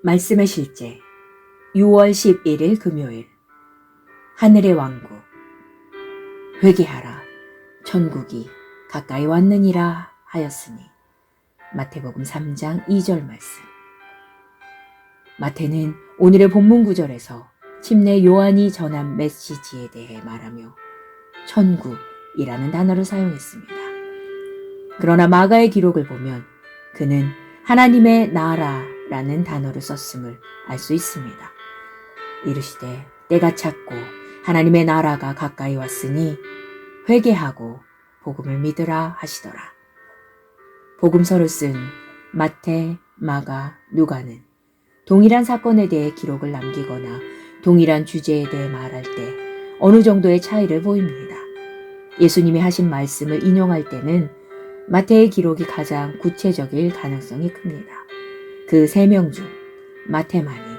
말씀의 실제 6월 11일 금요일. 하늘의 왕국 회개하라 천국이 가까이 왔느니라 하였으니. 마태복음 3장 2절 말씀. 마태는 오늘의 본문 구절에서 침례 요한이 전한 메시지에 대해 말하며 천국이라는 단어를 사용했습니다. 그러나 마가의 기록을 보면 그는 하나님의 나라 라는 단어를 썼음을 알 수 있습니다. 이르시되 때가 찼고 하나님의 나라가 가까이 왔으니 회개하고 복음을 믿으라 하시더라. 복음서를 쓴 마태, 마가, 누가는 동일한 사건에 대해 기록을 남기거나 동일한 주제에 대해 말할 때 어느 정도의 차이를 보입니다. 예수님이 하신 말씀을 인용할 때는 마태의 기록이 가장 구체적일 가능성이 큽니다. 그 세 명 중 마태만이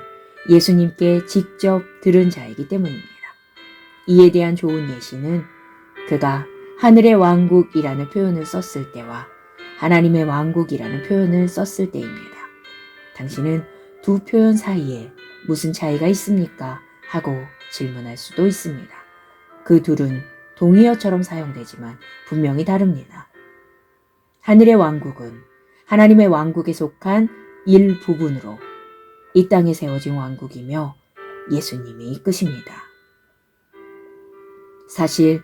예수님께 직접 들은 자이기 때문입니다. 이에 대한 좋은 예시는 그가 하늘의 왕국이라는 표현을 썼을 때와 하나님의 왕국이라는 표현을 썼을 때입니다. 당신은 두 표현 사이에 무슨 차이가 있습니까? 하고 질문할 수도 있습니다. 그 둘은 동의어처럼 사용되지만 분명히 다릅니다. 하늘의 왕국은 하나님의 왕국에 속한 일부분으로 이 땅에 세워진 왕국이며 예수님이 이끄십니다. 사실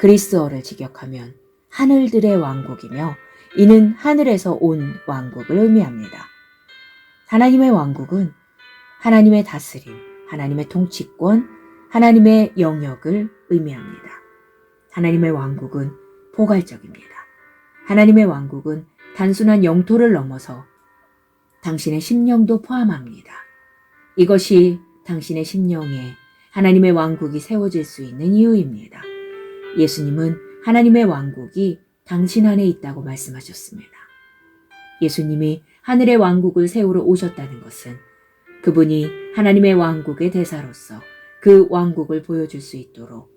그리스어를 직역하면 하늘들의 왕국이며 이는 하늘에서 온 왕국을 의미합니다. 하나님의 왕국은 하나님의 다스림, 하나님의 통치권, 하나님의 영역을 의미합니다. 하나님의 왕국은 포괄적입니다. 하나님의 왕국은 단순한 영토를 넘어서 당신의 심령도 포함합니다. 이것이 당신의 심령에 하나님의 왕국이 세워질 수 있는 이유입니다. 예수님은 하나님의 왕국이 당신 안에 있다고 말씀하셨습니다. 예수님이 하늘의 왕국을 세우러 오셨다는 것은 그분이 하나님의 왕국의 대사로서 그 왕국을 보여줄 수 있도록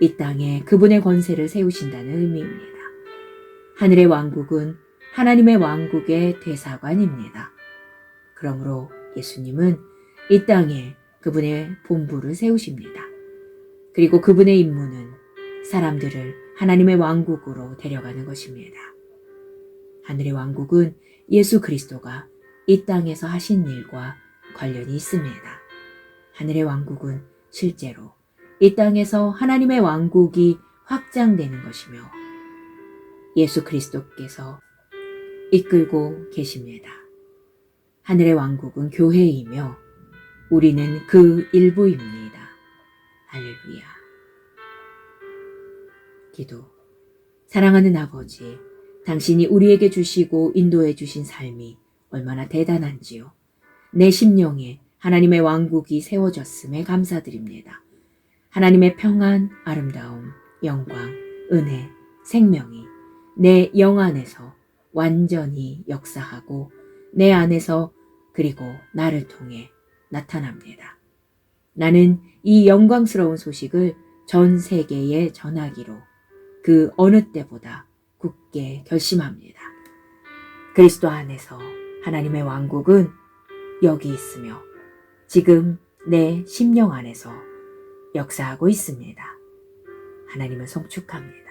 이 땅에 그분의 권세를 세우신다는 의미입니다. 하늘의 왕국은 하나님의 왕국의 대사관입니다. 그러므로 예수님은 이 땅에 그분의 본부를 세우십니다. 그리고 그분의 임무는 사람들을 하나님의 왕국으로 데려가는 것입니다. 하늘의 왕국은 예수 그리스도가 이 땅에서 하신 일과 관련이 있습니다. 하늘의 왕국은 실제로 이 땅에서 하나님의 왕국이 확장되는 것이며 예수 그리스도께서 이끌고 계십니다. 하늘의 왕국은 교회이며 우리는 그 일부입니다. 할렐루야. 기도. 사랑하는 아버지, 당신이 우리에게 주시고 인도해 주신 삶이 얼마나 대단한지요. 내 심령에 하나님의 왕국이 세워졌음에 감사드립니다. 하나님의 평안, 아름다움, 영광, 은혜, 생명이 내 영 안에서 완전히 역사하고 내 안에서 그리고 나를 통해 나타납니다. 나는 이 영광스러운 소식을 전 세계에 전하기로 그 어느 때보다 굳게 결심합니다. 그리스도 안에서 하나님의 왕국은 여기 있으며 지금 내 심령 안에서 역사하고 있습니다. 하나님을 성축합니다.